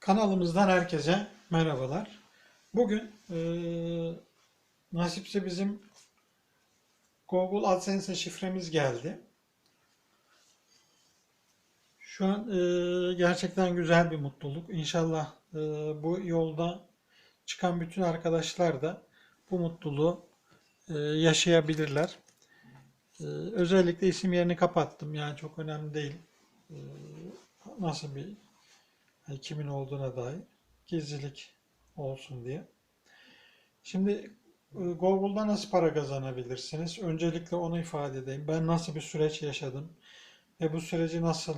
Kanalımızdan herkese merhabalar. Bugün eee nasipse bizim Google AdSense şifremiz geldi. Şu an eee, gerçekten güzel bir mutluluk. İnşallah eee, bu yolda çıkan bütün arkadaşlar da bu mutluluğu eee, yaşayabilirler. Eee, özellikle isim yerini kapattım. Yani çok önemli değil. Eee, nasıl bir kimin olduğuna dair gizlilik olsun diye. Şimdi e, Google'da nasıl para kazanabilirsiniz? Öncelikle onu ifade edeyim. Ben nasıl bir süreç yaşadım ve bu süreci nasıl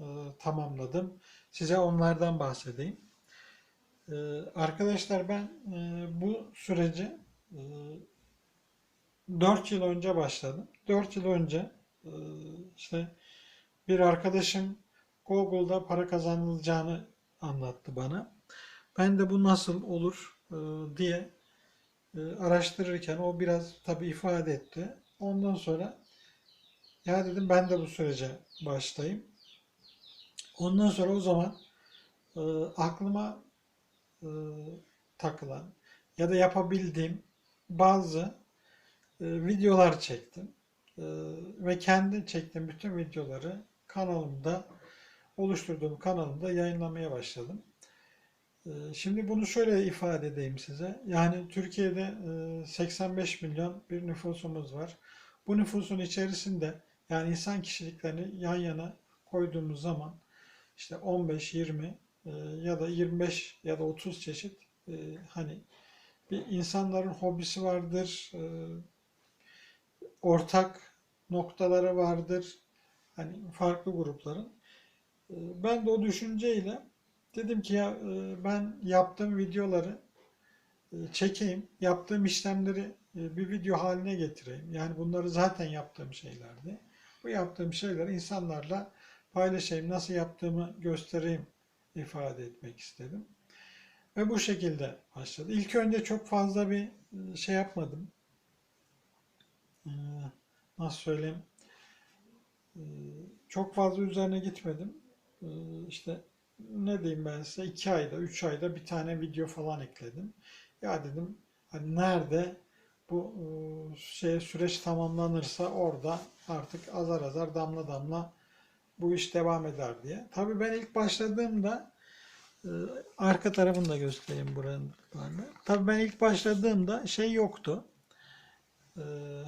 e, tamamladım? Size onlardan bahsedeyim. E, arkadaşlar ben e, bu süreci e, 4 yıl önce başladım. 4 yıl önce e, işte bir arkadaşım Google'da para kazanılacağını anlattı bana. Ben de bu nasıl olur e, diye e, araştırırken o biraz tabii ifade etti. Ondan sonra ya dedim ben de bu sürece başlayayım. Ondan sonra o zaman e, aklıma takılan ya da yapabildiğim bazı videolar çektim. Ve kendi çektiğim bütün videoları kanalımda oluşturduğum kanalımda yayınlamaya başladım. Ee, Şimdi bunu şöyle ifade edeyim size. Yani Türkiye'de e, 85 milyon bir nüfusumuz var. Bu nüfusun içerisinde yani insan kişiliklerini yan yana koyduğumuz zaman işte 15, 20 e, ya da 25 ya da 30 çeşit e, hani bir insanların hobisi vardır, e, ortak noktaları vardır. Hani farklı grupların. E, Ben de o düşünceyle dedim ki ya e, ben yaptığım videoları e, çekeyim, yaptığım işlemleri e, bir video haline getireyim. Yani bunları zaten yaptığım şeylerdi. Bu yaptığım şeyleri insanlarla paylaşayım, nasıl yaptığımı göstereyim ifade etmek istedim. Ve bu şekilde başladı. İlk önce çok fazla bir şey yapmadım. E, Nasıl söyleyeyim? E, Çok fazla üzerine gitmedim. E, İşte ne diyeyim ben size iki ayda, üç ayda bir tane video falan ekledim. Ya dedim hani nerede bu e, şey süreç tamamlanırsa orada artık azar azar damla damla bu iş devam eder diye. Tabii ben ilk başladığımda e, arka tarafını da göstereyim buranın. Tabii ben ilk başladığımda şey yoktu. E,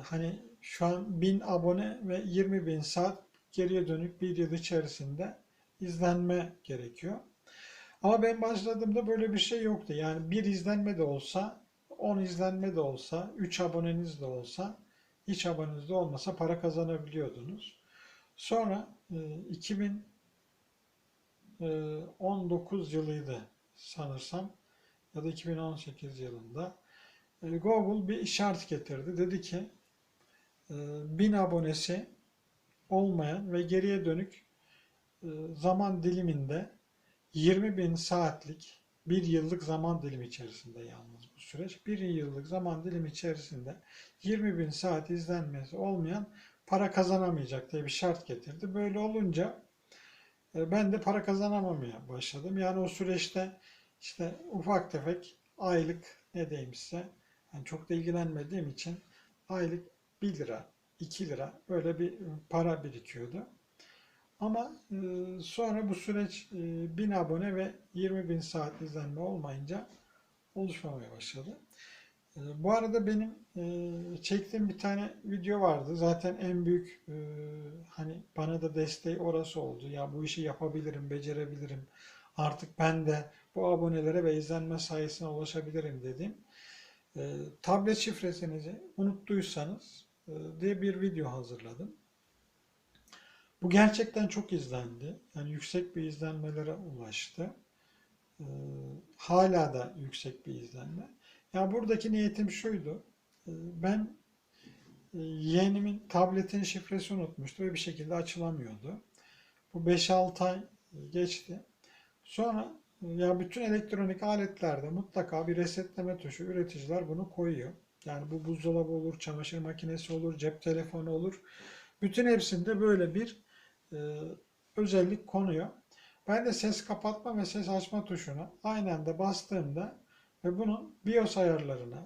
hani şu an 1000 abone ve 20 bin saat geriye dönük bir yıl içerisinde izlenme gerekiyor. Ama ben başladığımda böyle bir şey yoktu. Yani bir izlenme de olsa, 10 izlenme de olsa, 3 aboneniz de olsa, hiç aboneniz de olmasa para kazanabiliyordunuz. Sonra e, 2019 yılıydı sanırsam ya da 2018 yılında e, Google bir işaret getirdi. Dedi ki e, 1000 abonesi olmayan ve geriye dönük e, zaman diliminde 20 bin saatlik bir yıllık zaman dilimi içerisinde yalnız bu süreç. Bir yıllık zaman dilimi içerisinde 20 bin saat izlenmesi olmayan para kazanamayacak diye bir şart getirdi. Böyle olunca e, ben de para kazanamamaya başladım. Yani o süreçte işte ufak tefek aylık ne diyeyim size yani çok da ilgilenmediğim için aylık 1 lira 2 lira böyle bir para birikiyordu. Ama e, sonra bu süreç e, 1000 abone ve 20 bin saat izlenme olmayınca oluşmamaya başladı. E, bu arada benim e, çektiğim bir tane video vardı. Zaten en büyük hani bana da desteği orası oldu. Ya bu işi yapabilirim, becerebilirim. Artık ben de bu abonelere ve izlenme sayısına ulaşabilirim dedim. E, tablet şifresinizi unuttuysanız diye bir video hazırladım. Bu gerçekten çok izlendi. Yani yüksek bir izlenmelere ulaştı. Ee, hala da yüksek bir izlenme. Ya buradaki niyetim şuydu. Ee, ben e, yeğenimin tabletin şifresi unutmuştu ve bir şekilde açılamıyordu. Bu 5-6 ay geçti. Sonra e, ya bütün elektronik aletlerde mutlaka bir resetleme tuşu üreticiler bunu koyuyor. Yani bu buzdolabı olur, çamaşır makinesi olur, cep telefonu olur. Bütün hepsinde böyle bir e, özellik konuyor. Ben de ses kapatma ve ses açma tuşuna aynı anda bastığımda ve bunun BIOS ayarlarına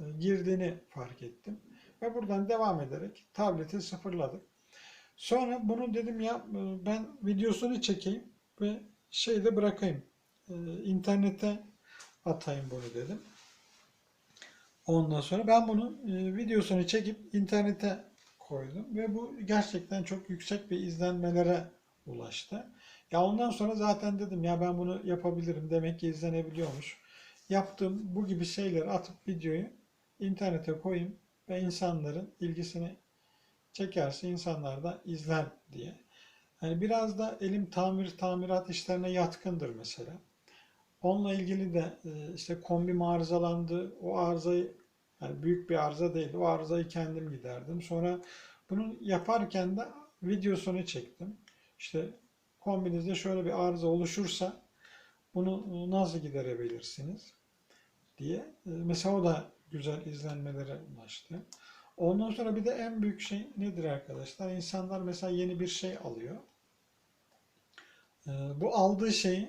e, girdiğini fark ettim. Ve buradan devam ederek tableti sıfırladık. Sonra bunu dedim ya e, ben videosunu çekeyim ve şeyde bırakayım. E, internete atayım bunu dedim. Ondan sonra ben bunun e, videosunu çekip internete koydum ve bu gerçekten çok yüksek bir izlenmelere ulaştı. Ya ondan sonra zaten dedim ya ben bunu yapabilirim. Demek ki izlenebiliyormuş. Yaptığım bu gibi şeyleri atıp videoyu internete koyayım ve insanların ilgisini çekerse insanlar da izler diye. Hani biraz da elim tamir tamirat işlerine yatkındır mesela. Onunla ilgili de e, işte kombim arızalandı. O arızayı yani büyük bir arıza değil. O arızayı kendim giderdim. Sonra bunu yaparken de videosunu çektim. İşte kombinizde şöyle bir arıza oluşursa bunu nasıl giderebilirsiniz diye. E, Mesela o da güzel izlenmelere ulaştı. Ondan sonra bir de en büyük şey nedir arkadaşlar? İnsanlar mesela yeni bir şey alıyor. E, Bu aldığı şeyi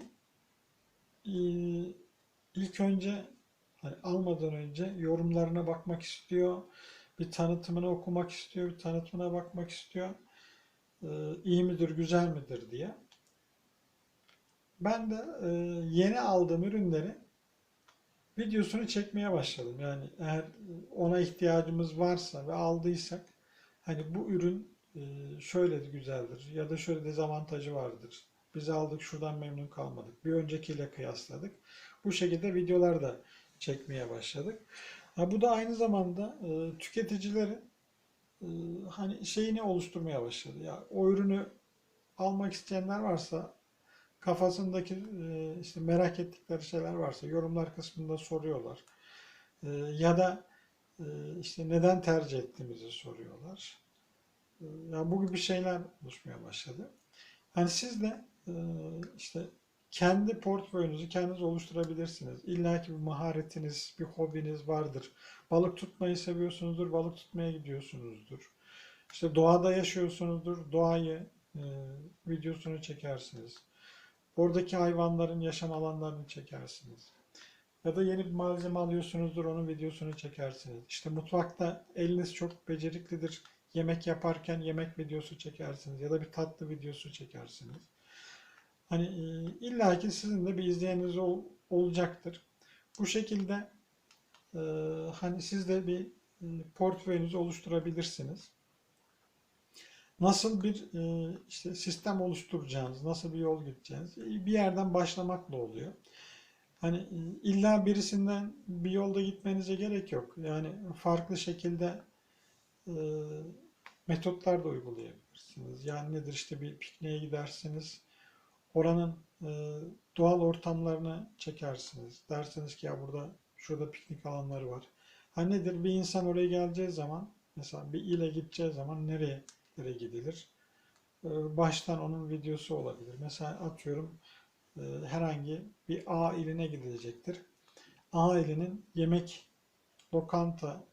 e, ilk önce hani almadan önce yorumlarına bakmak istiyor. Bir tanıtımını okumak istiyor. Bir tanıtımına bakmak istiyor. E, iyi midir, güzel midir diye. Ben de e, yeni aldığım ürünleri videosunu çekmeye başladım. Yani eğer ona ihtiyacımız varsa ve aldıysak hani bu ürün e, şöyle güzeldir ya da şöyle dezavantajı vardır. Biz aldık şuradan memnun kalmadık. Bir öncekiyle kıyasladık. Bu şekilde videolar da çekmeye başladık. Ha, bu da aynı zamanda e, tüketicilerin e, hani şeyini oluşturmaya başladı. Ya o ürünü almak isteyenler varsa kafasındaki e, işte merak ettikleri şeyler varsa yorumlar kısmında soruyorlar. E, ya da e, işte neden tercih ettiğimizi soruyorlar. E, ya bu gibi şeyler oluşmaya başladı. Hani siz de e, işte kendi portföyünüzü kendiniz oluşturabilirsiniz. İlla ki bir maharetiniz, bir hobiniz vardır. Balık tutmayı seviyorsunuzdur, balık tutmaya gidiyorsunuzdur. İşte doğada yaşıyorsunuzdur, doğayı e, videosunu çekersiniz. Oradaki hayvanların yaşam alanlarını çekersiniz. Ya da yeni bir malzeme alıyorsunuzdur, onun videosunu çekersiniz. İşte mutfakta eliniz çok beceriklidir. Yemek yaparken yemek videosu çekersiniz ya da bir tatlı videosu çekersiniz. Hani e, illaki sizin de bir izleyeniniz ol, olacaktır. Bu şekilde e, hani siz de bir e, portföyünüzü oluşturabilirsiniz. Nasıl bir e, işte sistem oluşturacağınız, nasıl bir yol gideceğiniz e, bir yerden başlamakla oluyor. Hani illa birisinden bir yolda gitmenize gerek yok. Yani farklı şekilde e, metotlar da uygulayabilirsiniz. Yani nedir işte bir pikniğe gidersiniz. Oranın e, doğal ortamlarını çekersiniz. Dersiniz ki ya burada şurada piknik alanları var. Ha nedir? Bir insan oraya geleceği zaman mesela bir ile gideceği zaman nereye nereye gidilir? E, baştan onun videosu olabilir. Mesela atıyorum e, herhangi bir A iline gidilecektir. A ilinin yemek lokanta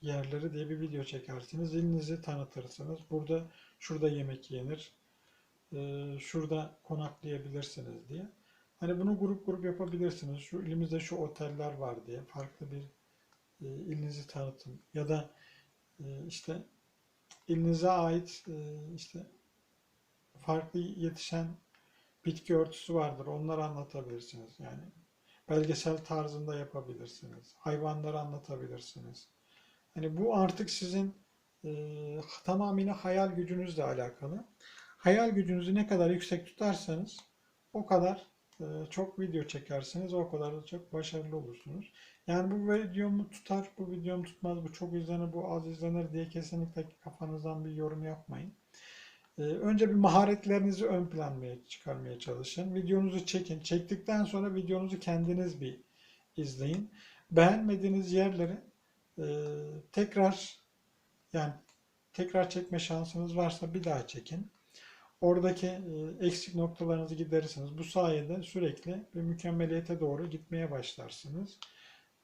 yerleri diye bir video çekersiniz. İlinizi tanıtırsınız. Burada şurada yemek yenir. E, şurada konaklayabilirsiniz diye. Hani bunu grup grup yapabilirsiniz. Şu ilimizde şu oteller var diye farklı bir e, ilinizi tanıtın. Ya da e, işte ilinize ait e, işte farklı yetişen bitki örtüsü vardır. Onları anlatabilirsiniz. Yani belgesel tarzında yapabilirsiniz. Hayvanları anlatabilirsiniz. Hani bu artık sizin e, tamamıyla hayal gücünüzle alakalı. Hayal gücünüzü ne kadar yüksek tutarsanız o kadar e, çok video çekersiniz, o kadar da çok başarılı olursunuz. Yani bu videomu tutar, bu videom tutmaz, bu çok izlenir, bu az izlenir diye kesinlikle kafanızdan bir yorum yapmayın. E, önce bir maharetlerinizi ön planmaya çıkarmaya çalışın. Videonuzu çekin. Çektikten sonra videonuzu kendiniz bir izleyin. Beğenmediğiniz yerleri e, tekrar yani tekrar çekme şansınız varsa bir daha çekin. Oradaki e, eksik noktalarınızı giderirsiniz. Bu sayede sürekli bir mükemmeliyete doğru gitmeye başlarsınız.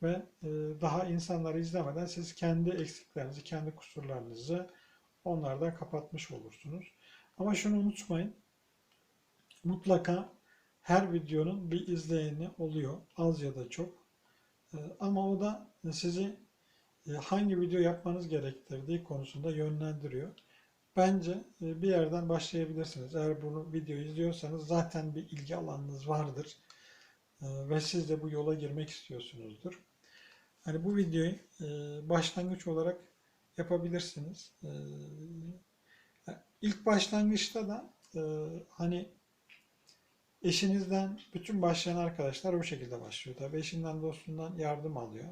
Ve e, daha insanları izlemeden siz kendi eksiklerinizi, kendi kusurlarınızı onlardan kapatmış olursunuz. Ama şunu unutmayın. mutlaka her videonun bir izleyeni oluyor. Az ya da çok. E, Ama o da sizi hangi video yapmanız gerektirdiği konusunda yönlendiriyor. Bence e, bir yerden başlayabilirsiniz. Eğer bunu video izliyorsanız zaten bir ilgi alanınız vardır. E, Ve siz de bu yola girmek istiyorsunuzdur. Hani bu videoyu e, başlangıç olarak yapabilirsiniz. İlk başlangıçta da hani eşinizden bütün başlayan arkadaşlar bu şekilde başlıyor. Tabii eşinden dostundan yardım alıyor.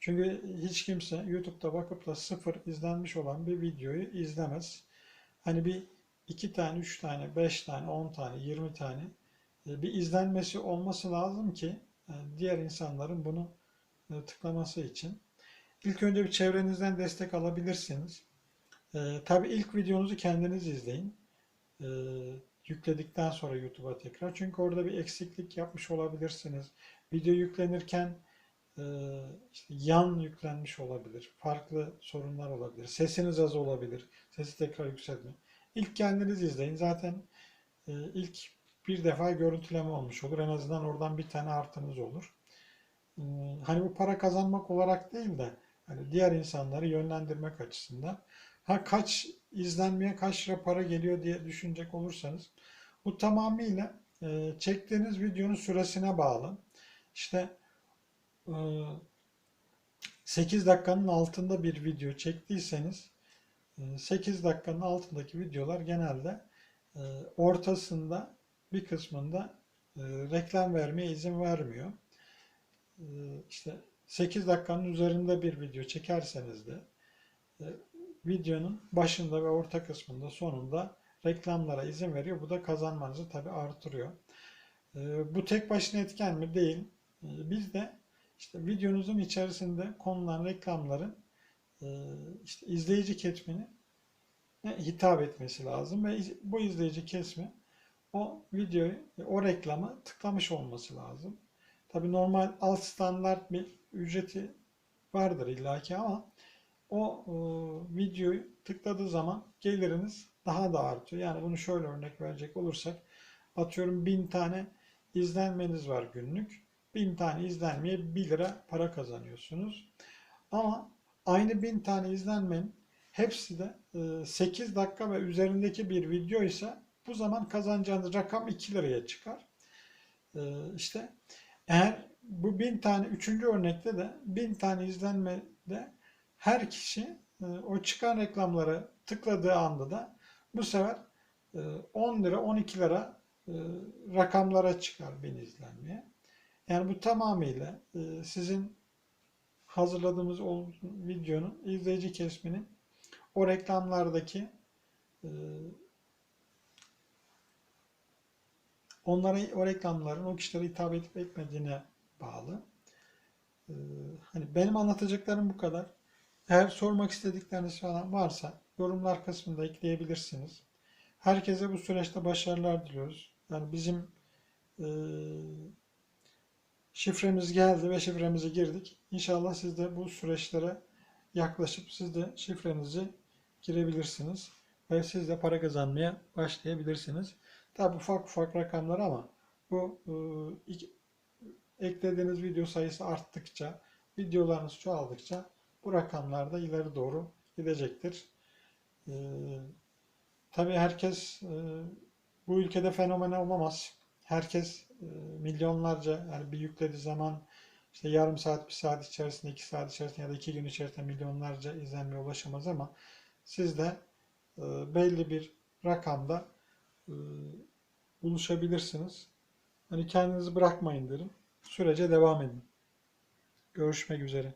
Çünkü hiç kimse YouTube'da bakıp da sıfır izlenmiş olan bir videoyu izlemez. Hani bir iki tane, üç tane, beş tane, on tane, yirmi tane e, bir izlenmesi olması lazım ki e, diğer insanların bunu e, tıklaması için. İlk önce bir çevrenizden destek alabilirsiniz. Tabii ilk videonuzu kendiniz izleyin. Yükledikten sonra YouTube'a tekrar. Çünkü orada bir eksiklik yapmış olabilirsiniz. Video yüklenirken işte yan yüklenmiş olabilir. Farklı sorunlar olabilir. Sesiniz az olabilir. Sesi tekrar yükseltmeyin. İlk kendiniz izleyin. Zaten e, ilk bir defa görüntüleme olmuş olur. En azından oradan bir tane artınız olur. Ee, Hani bu para kazanmak olarak değil de hani diğer insanları yönlendirmek açısından. Ha kaç izlenmeye kaç lira para geliyor diye düşünecek olursanız bu tamamıyla e, çektiğiniz videonun süresine bağlı. İşte e, 8 dakikanın altında bir video çektiyseniz e, 8 dakikanın altındaki videolar genelde e, ortasında bir kısmında e, reklam vermeye izin vermiyor. E, işte 8 dakikanın üzerinde bir video çekerseniz de videonun başında ve orta kısmında sonunda reklamlara izin veriyor. Bu da kazanmanızı tabii artırıyor. Ee, bu tek başına etken mi? Değil. Ee, biz de işte videonuzun içerisinde konulan reklamların işte izleyici kesmini hitap etmesi lazım ve bu izleyici kesmi o videoyu, o reklamı tıklamış olması lazım. Tabii normal alt standart bir ücreti vardır illaki ama o e, videoyu tıkladığı zaman geliriniz daha da artıyor. Yani bunu şöyle örnek verecek olursak atıyorum 1000 tane izlenmeniz var günlük. 1000 tane izlenmeye 1 lira para kazanıyorsunuz. Ama aynı 1000 tane izlenmenin hepsi de e, 8 dakika ve üzerindeki bir video ise bu zaman kazanacağınız rakam 2 liraya çıkar. E, işte eğer bu 1000 tane üçüncü örnekte de 1000 tane izlenmede her kişi e, o çıkan reklamlara tıkladığı anda da bu sefer e, 10 lira 12 lira e, rakamlara çıkar bin izlenmeye. Yani bu tamamıyla e, sizin hazırladığımız o videonun izleyici kesminin o reklamlardaki e, onlara o reklamların o kişilere hitap edip etmediğine bağlı. E, hani benim anlatacaklarım bu kadar. Eğer sormak istedikleriniz falan varsa yorumlar kısmında ekleyebilirsiniz. Herkese bu süreçte başarılar diliyoruz. Yani bizim e, şifremiz geldi ve şifremizi girdik. İnşallah siz de bu süreçlere yaklaşıp siz de şifrenizi girebilirsiniz. Ve siz de para kazanmaya başlayabilirsiniz. Tabi ufak ufak rakamlar ama bu e, iki- eklediğiniz video sayısı arttıkça, videolarınız çoğaldıkça bu rakamlar da ileri doğru gidecektir. Ee, tabii herkes e, bu ülkede fenomen olamaz. Herkes e, milyonlarca yani bir yüklediği zaman işte yarım saat, bir saat içerisinde, iki saat içerisinde ya da iki gün içerisinde milyonlarca izlenmeye ulaşamaz ama siz de e, belli bir rakamda e, buluşabilirsiniz. Hani kendinizi bırakmayın derim. Sürece devam edin. Görüşmek üzere.